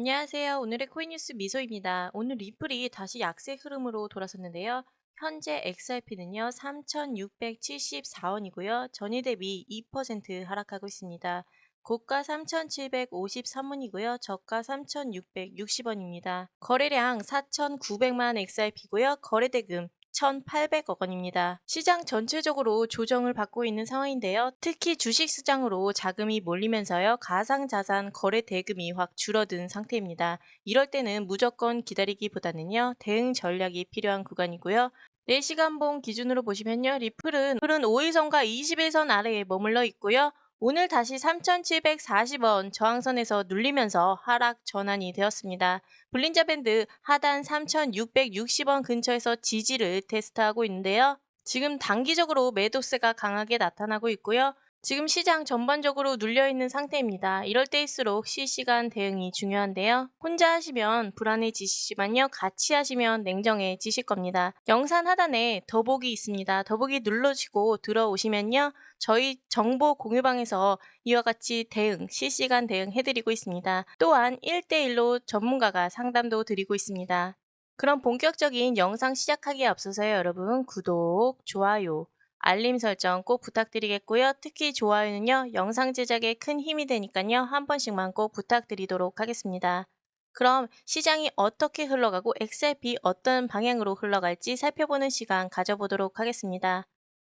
안녕하세요. 오늘의 코인뉴스 미소입니다. 오늘 리플이 다시 약세 흐름으로 돌아섰는데요. 현재 XRP는요, 3,674원이고요. 전일 대비 2% 하락하고 있습니다. 고가 3,753원이고요. 저가 3,660원입니다. 거래량 4,900만 XRP고요. 거래대금 1,800억 원입니다. 시장 전체적으로 조정을 받고 있는 상황인데요. 특히 주식 시장으로 자금이 몰리면서요. 가상 자산 거래 대금이 확 줄어든 상태입니다. 이럴 때는 무조건 기다리기보다는요. 대응 전략이 필요한 구간이고요. 4시간봉 기준으로 보시면요. 리플은 푸른 5일선과 20일선 아래에 머물러 있고요. 오늘 다시 3,740원 저항선에서 눌리면서 하락 전환이 되었습니다. 블린자 밴드 하단 3,660원 근처에서 지지를 테스트하고 있는데요. 지금 단기적으로 매도세가 강하게 나타나고 있고요. 지금 시장 전반적으로 눌려있는 상태입니다. 이럴 때일수록 실시간 대응이 중요한데요. 혼자 하시면 불안해지시지만요. 같이 하시면 냉정해지실 겁니다. 영상 하단에 더보기 있습니다. 더보기 눌러주시고 들어오시면요. 저희 정보 공유방에서 이와 같이 대응, 실시간 대응 해드리고 있습니다. 또한 1대1로 전문가가 상담도 드리고 있습니다. 그럼 본격적인 영상 시작하기에 앞서서요. 여러분 구독, 좋아요, 알림 설정 꼭 부탁드리겠고요. 특히 좋아요는요, 영상 제작에 큰 힘이 되니까요. 한 번씩만 꼭 부탁드리도록 하겠습니다. 그럼 시장이 어떻게 흘러가고 XRP 어떤 방향으로 흘러갈지 살펴보는 시간 가져보도록 하겠습니다.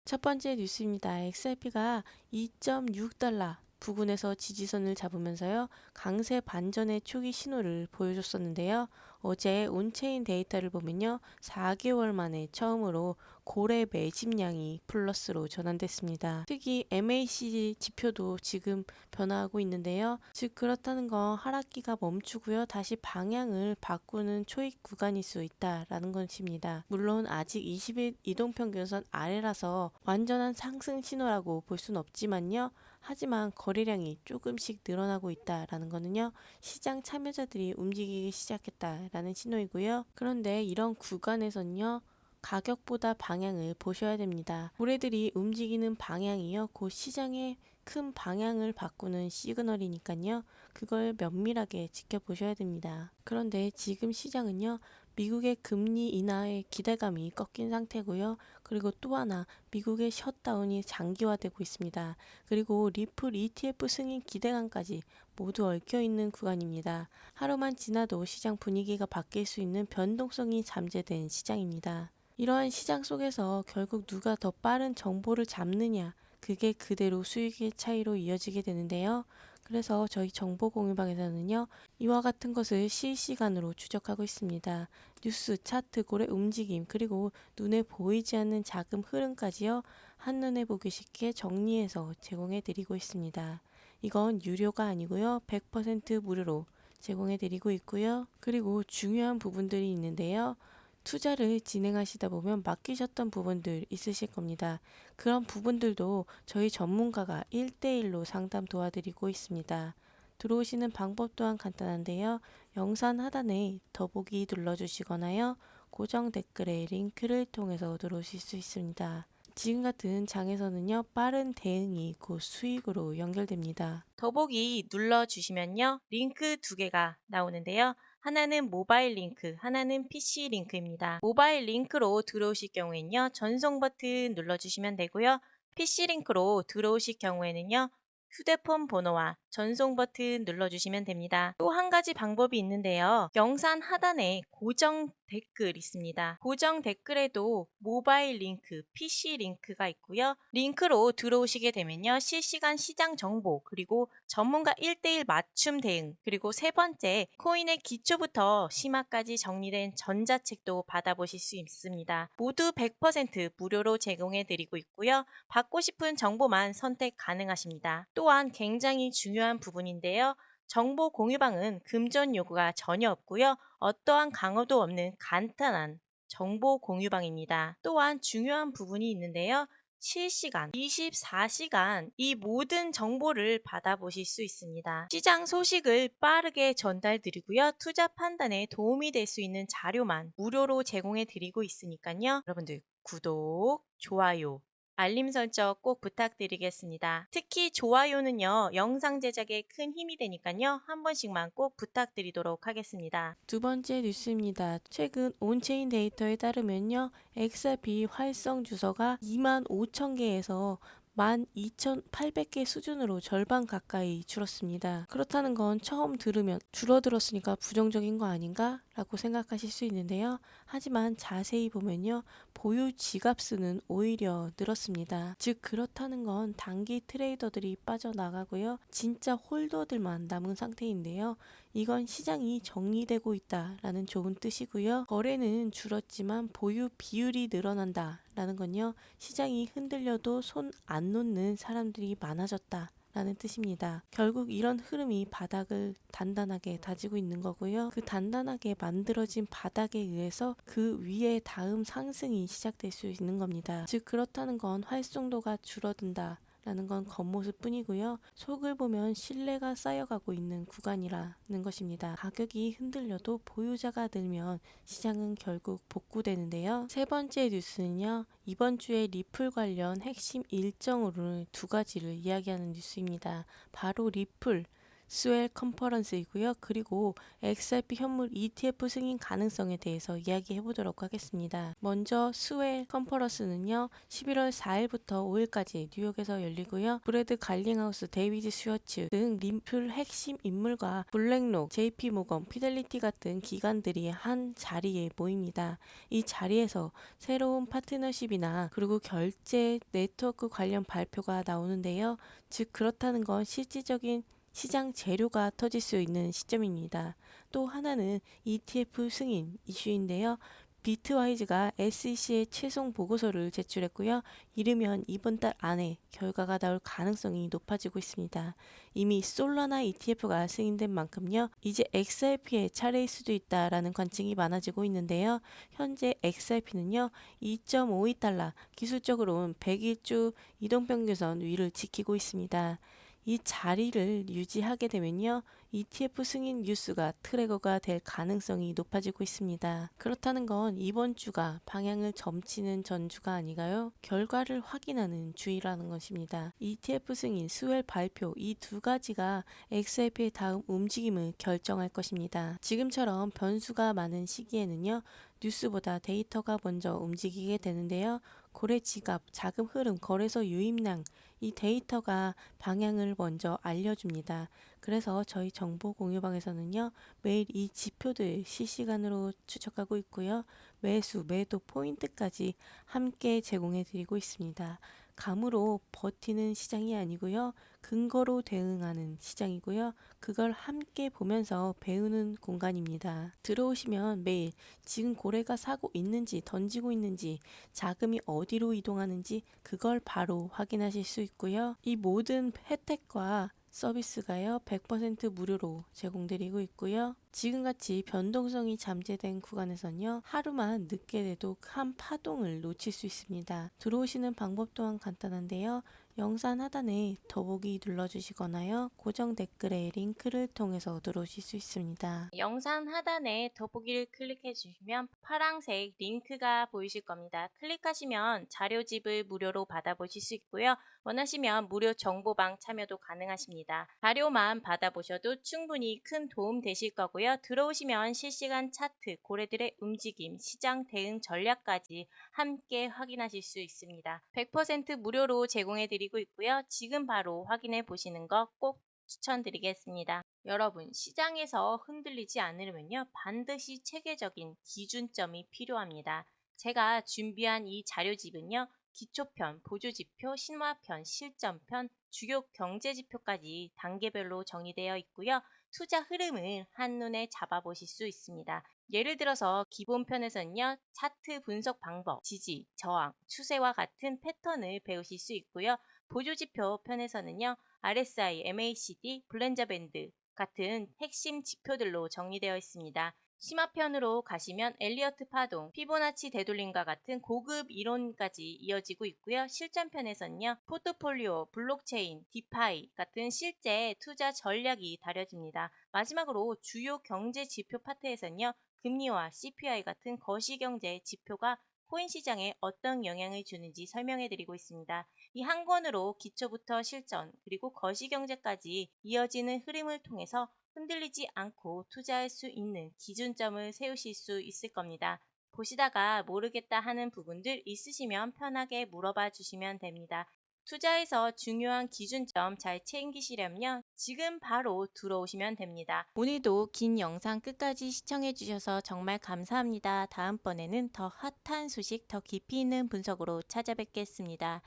첫 번째 뉴스입니다. XRP가 2.6달러 부근에서 지지선을 잡으면서요. 강세 반전의 초기 신호를 보여줬었는데요. 어제 온체인 데이터를 보면요. 4개월 만에 처음으로 고래 매집량이 플러스로 전환됐습니다. 특히 MACD 지표도 지금 변화하고 있는데요. 즉 그렇다는 건 하락기가 멈추고요. 다시 방향을 바꾸는 초입 구간일 수 있다라는 것입니다. 물론 아직 20일 이동평균선 아래라서 완전한 상승 신호라고 볼 수는 없지만요. 하지만 거래량이 조금씩 늘어나고 있다라는 것은요. 시장 참여자들이 움직이기 시작했다라는 신호이고요. 그런데 이런 구간에서는요. 가격보다 방향을 보셔야 됩니다. 고래들이 움직이는 방향이요. 곧 시장의 큰 방향을 바꾸는 시그널이니까요. 그걸 면밀하게 지켜보셔야 됩니다. 그런데 지금 시장은요. 미국의 금리 인하의 기대감이 꺾인 상태고요. 그리고 또 하나 미국의 셧다운이 장기화되고 있습니다. 그리고 리플 ETF 승인 기대감까지 모두 얽혀 있는 구간입니다. 하루만 지나도 시장 분위기가 바뀔 수 있는 변동성이 잠재된 시장입니다. 이러한 시장 속에서 결국 누가 더 빠른 정보를 잡느냐, 그게 그대로 수익의 차이로 이어지게 되는데요. 그래서 저희 정보 공유방에서는요, 이와 같은 것을 실시간으로 추적하고 있습니다. 뉴스, 차트, 고래 움직임, 그리고 눈에 보이지 않는 자금 흐름까지요, 한눈에 보기 쉽게 정리해서 제공해 드리고 있습니다. 이건 유료가 아니고요, 100% 무료로 제공해 드리고 있고요. 그리고 중요한 부분들이 있는데요. 투자를 진행하시다 보면 맡기셨던 부분들 있으실 겁니다. 그런 부분들도 저희 전문가가 1대1로 상담 도와드리고 있습니다. 들어오시는 방법 또한 간단한데요. 영상 하단에 더보기 눌러주시거나요. 고정 댓글에 링크를 통해서 들어오실 수 있습니다. 지금 같은 장에서는요, 빠른 대응이 곧 수익으로 연결됩니다. 더보기 눌러주시면요, 링크 두 개가 나오는데요. 하나는 모바일 링크, 하나는 PC 링크입니다. 모바일 링크로 들어오실 경우에는요, 전송 버튼 눌러주시면 되고요. PC 링크로 들어오실 경우에는요, 휴대폰 번호와 전송 버튼 눌러주시면 됩니다. 또 한 가지 방법이 있는데요. 영상 하단에 고정 댓글 있습니다. 고정 댓글에도 모바일 링크, PC 링크가 있고요. 링크로 들어오시게 되면요. 실시간 시장 정보, 그리고 전문가 1대1 맞춤 대응, 그리고 세 번째, 코인의 기초부터 심화까지 정리된 전자책도 받아보실 수 있습니다. 모두 100% 무료로 제공해 드리고 있고요. 받고 싶은 정보만 선택 가능하십니다. 또한 굉장히 중요한 부분인데요. 정보 공유방은 금전 요구가 전혀 없고요. 어떠한 강화도 없는 간단한 정보 공유방입니다. 또한 중요한 부분이 있는데요. 실시간 24시간 이 모든 정보를 받아보실 수 있습니다. 시장 소식을 빠르게 전달드리고요. 투자 판단에 도움이 될 수 있는 자료만 무료로 제공해 드리고 있으니까요. 여러분들 구독, 좋아요, 알림 설정 꼭 부탁드리겠습니다. 특히 좋아요는요, 영상 제작에 큰 힘이 되니까요, 한 번씩만 꼭 부탁드리도록 하겠습니다. 두 번째 뉴스입니다. 최근 온체인 데이터에 따르면요, XRP 활성 주소가 2만 5천 개에서 12,800개 수준으로 절반 가까이 줄었습니다. 그렇다는 건 처음 들으면 줄어들었으니까 부정적인 거 아닌가? 라고 생각하실 수 있는데요. 하지만 자세히 보면요. 보유 지갑 수는 오히려 늘었습니다. 즉, 그렇다는 건 단기 트레이더들이 빠져나가고요. 진짜 홀더들만 남은 상태인데요. 이건 시장이 정리되고 있다라는 좋은 뜻이고요. 거래는 줄었지만 보유 비율이 늘어난다. 라는 건요, 시장이 흔들려도 손 안 놓는 사람들이 많아졌다. 라는 뜻입니다. 결국 이런 흐름이 바닥을 단단하게 다지고 있는 거고요. 그 단단하게 만들어진 바닥에 의해서 그 위에 다음 상승이 시작될 수 있는 겁니다. 즉, 그렇다는 건 활성도가 줄어든다. 라는 건 겉모습 뿐이고요. 속을 보면 신뢰가 쌓여가고 있는 구간이라는 것입니다. 가격이 흔들려도 보유자가 늘면 시장은 결국 복구되는데요. 세 번째 뉴스는요. 이번 주에 리플 관련 핵심 일정으로 두 가지를 이야기하는 뉴스입니다. 바로 리플 스웰 컨퍼런스이고요. 그리고 XRP 현물 ETF 승인 가능성에 대해서 이야기해 보도록 하겠습니다. 먼저 스웰 컨퍼런스는요. 11월 4일부터 5일까지 뉴욕에서 열리고요. 브래드 갈링하우스, 데이비드 슈어츠 등 림플 핵심 인물과 블랙록, JP 모건, 피델리티 같은 기관들이 한 자리에 모입니다. 이 자리에서 새로운 파트너십이나 그리고 결제 네트워크 관련 발표가 나오는데요. 즉 그렇다는 건 실질적인 시장 재료가 터질 수 있는 시점입니다. 또 하나는 ETF 승인 이슈인데요. 비트와이즈가 SEC의 최종 보고서를 제출했고요. 이르면 이번 달 안에 결과가 나올 가능성이 높아지고 있습니다. 이미 솔라나 ETF가 승인된 만큼요. 이제 XRP의 차례일 수도 있다라는 관측이 많아지고 있는데요. 현재 XRP는요. 2.52달러, 기술적으로는 101주 이동평균선 위를 지키고 있습니다. 이 자리를 유지하게 되면요. ETF 승인 뉴스가 트래거가 될 가능성이 높아지고 있습니다. 그렇다는 건 이번 주가 방향을 점치는 전주가 아니가요? 결과를 확인하는 주의라는 것입니다. ETF 승인, 스웰 발표 이 두 가지가 XRP의 다음 움직임을 결정할 것입니다. 지금처럼 변수가 많은 시기에는요. 뉴스보다 데이터가 먼저 움직이게 되는데요. 고래 지갑, 자금 흐름, 거래소 유입량 이 데이터가 방향을 먼저 알려줍니다. 그래서 저희 정보 공유방에서는요, 매일 이 지표들 실시간으로 추적하고 있고요. 매수, 매도 포인트까지 함께 제공해 드리고 있습니다. 감으로 버티는 시장이 아니고요. 근거로 대응하는 시장이고요. 그걸 함께 보면서 배우는 공간입니다. 들어오시면 매일 지금 고래가 사고 있는지 던지고 있는지 자금이 어디로 이동하는지 그걸 바로 확인하실 수 있고요. 이 모든 혜택과 서비스가요 100% 무료로 제공드리고 있고요. 지금같이 변동성이 잠재된 구간에선요 하루만 늦게 돼도 한 파동을 놓칠 수 있습니다. 들어오시는 방법 또한 간단한데요. 영상 하단에 더보기 눌러주시거나요. 고정 댓글에 링크를 통해서 들어오실 수 있습니다. 영상 하단에 더보기를 클릭해 주시면 파랑색 링크가 보이실 겁니다. 클릭하시면 자료집을 무료로 받아보실 수 있고요. 원하시면 무료 정보방 참여도 가능하십니다. 자료만 받아보셔도 충분히 큰 도움 되실 거고요. 들어오시면 실시간 차트, 고래들의 움직임, 시장 대응 전략까지 함께 확인하실 수 있습니다. 100% 무료로 제공해 드리고 있고요. 지금 바로 확인해 보시는 거 꼭 추천드리겠습니다. 여러분, 시장에서 흔들리지 않으려면요. 반드시 체계적인 기준점이 필요합니다. 제가 준비한 이 자료집은요. 기초편, 보조지표, 신화편, 실전편, 주요 경제지표까지 단계별로 정의되어 있고요. 투자 흐름을 한눈에 잡아보실 수 있습니다. 예를 들어서 기본편에서는요. 차트 분석 방법, 지지, 저항, 추세와 같은 패턴을 배우실 수 있고요. 보조지표 편에서는요. RSI, MACD, 블렌저 밴드 같은 핵심 지표들로 정리되어 있습니다. 심화편으로 가시면 엘리어트 파동, 피보나치 되돌림과 같은 고급 이론까지 이어지고 있고요. 실전편에서는요. 포트폴리오, 블록체인, 디파이 같은 실제 투자 전략이 다뤄집니다. 마지막으로 주요 경제 지표 파트에서는요. 금리와 CPI 같은 거시경제 지표가 코인 시장에 어떤 영향을 주는지 설명해 드리고 있습니다. 이 한 권으로 기초부터 실전 그리고 거시경제까지 이어지는 흐름을 통해서 흔들리지 않고 투자할 수 있는 기준점을 세우실 수 있을 겁니다. 보시다가 모르겠다 하는 부분들 있으시면 편하게 물어봐 주시면 됩니다. 투자에서 중요한 기준점 잘 챙기시려면요. 지금 바로 들어오시면 됩니다. 오늘도 긴 영상 끝까지 시청해 주셔서 정말 감사합니다. 다음번에는 더 핫한 소식, 더 깊이 있는 분석으로 찾아뵙겠습니다.